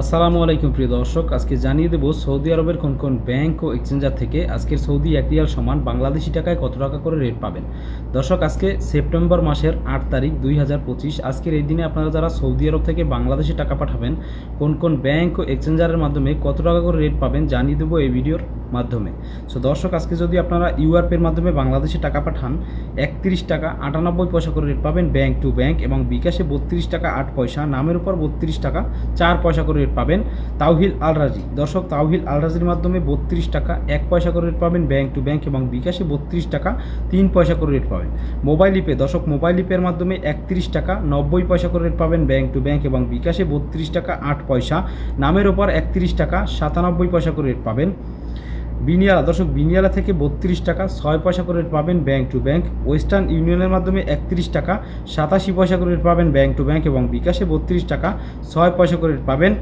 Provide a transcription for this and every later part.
আসসালামু আলাইকুম প্রিয় দর্শক, আজকে জানিয়ে দেবো সৌদি আরবের কোন কোন ব্যাংক ও এক্সচেঞ্জার থেকে আজকের সৌদি এক রিয়াল সমান বাংলাদেশি টাকায় কত টাকা করে রেট পাবেন। দর্শক, আজকে সেপ্টেম্বর মাসের আট তারিখ দুই হাজার পঁচিশ, আজকের এই দিনে আপনারা যারা সৌদি আরব থেকে বাংলাদেশে টাকা পাঠাবেন, কোন কোন ব্যাংক ও এক্সচেঞ্জারের মাধ্যমে কত টাকা করে রেট পাবেন জানিয়ে দেবো এই ভিডিওর মাধ্যমে। সো দর্শক, আজকে যদি আপনারা ইউআরপের মাধ্যমে বাংলাদেশে টাকা পাঠান, একত্রিশ টাকা আটানব্বই পয়সা করে রেট পাবেন ব্যাংক টু ব্যাংক এবং বিকাশে বত্রিশ টাকা আট পয়সা, নামের উপর বত্রিশ টাকা চার পয়সা করে রেট পাবেন তাওহিল আলরাজি। দর্শক, তাওহিল আলরাজির মাধ্যমে বত্রিশ টাকা, এক পয়সা করে রেট পাবেন ব্যাংক টু ব্যাংক এবং বিকাশে বত্রিশ টাকা, তিন পয়সা করে রেট পাবেন। মোবাইল ইপে দর্শক মোবাইল ইপের মাধ্যমে একত্রিশ টাকা, নব্বই পয়সা করে রেট পাবেন ব্যাংক টু ব্যাংক এবং বিকাশে বত্রিশ টাকা, আট পয়সা। নামের ওপর একত্রিশ টাকা, সাতানব্বই পয়সা করে রেট পাবেন। বিনিয়ালা, দর্শক, বিনিয়ালা থেকে বত্রিশ টাকা, ছয় পয়সা করে রেট পাবেন ব্যাংক টু ব্যাংক ওয়েস্টার্ন ইউনিয়নের মাধ্যমে একত্রিশ টাকা, সাতাশি পয়সা করে রেট পাবেন ব্যাংক টু ব্যাংক এবং বিকাশে বত্রিশ টাকা, ছয় পয়সা করে রেট পাবেন।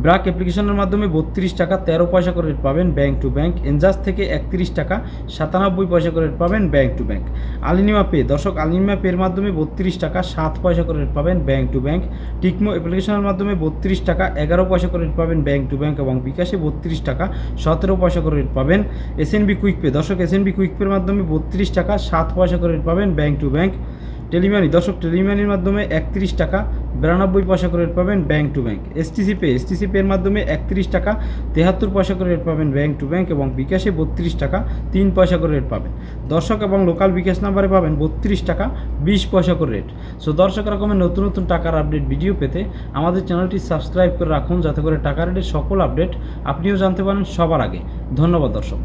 ব্রাক অ্যাপ্লিকেশনের মাধ্যমে বত্রিশ টাকা তেরো পয়সা করে পাবেন ব্যাংক টু ব্যাংক। এনজাস থেকে একত্রিশ টাকা সাতানব্বই পয়সা করে পাবেন ব্যাংক টু ব্যাংক। আলিনিমা পে, দর্শক, আলিনিমা পের মাধ্যমে বত্রিশ টাকা সাত পয়সা করে পাবেন ব্যাংক টু ব্যাংক। টিকমো অ্যাপ্লিকেশনের মাধ্যমে বত্রিশ টাকা এগারো পয়সা করে পাবেন ব্যাংক টু ব্যাংক এবং বিকাশে বত্রিশ টাকা সতেরো পয়সা করে পাবেন এসএনবি কুইক পে। দর্শক, এসএনবি কুইক পের মাধ্যমে বত্রিশ টাকা সাত পয়সা করে পাবেন ব্যাংক টু ব্যাংক। টেলিমানি, দর্শক, টেলিমানির মাধ্যমে একত্রিশ টাকা বিরানব্বই পয়সা করে রেট পাবেন bank to bank STC pay STC পের মাধ্যমে একত্রিশ টাকা, তেহাত্তর পয়সা করে রেট পাবেন ব্যাংক টু ব্যাংক এবং বিকাশে বত্রিশ টাকা, তিন পয়সা করে রেট পাবেন। দর্শক এবং লোকাল বিকাশ নাম্বারে পাবেন বত্রিশ টাকা, বিশ পয়সা করে রেট সো দর্শক রকমের নতুন নতুন টাকার আপডেট ভিডিও পেতে আমাদের চ্যানেলটি সাবস্ক্রাইব করে রাখুন, যাতে করে টাকা রেটের সকল আপডেট আপনিও জানতে পারেন সবার আগে। ধন্যবাদ, দর্শক।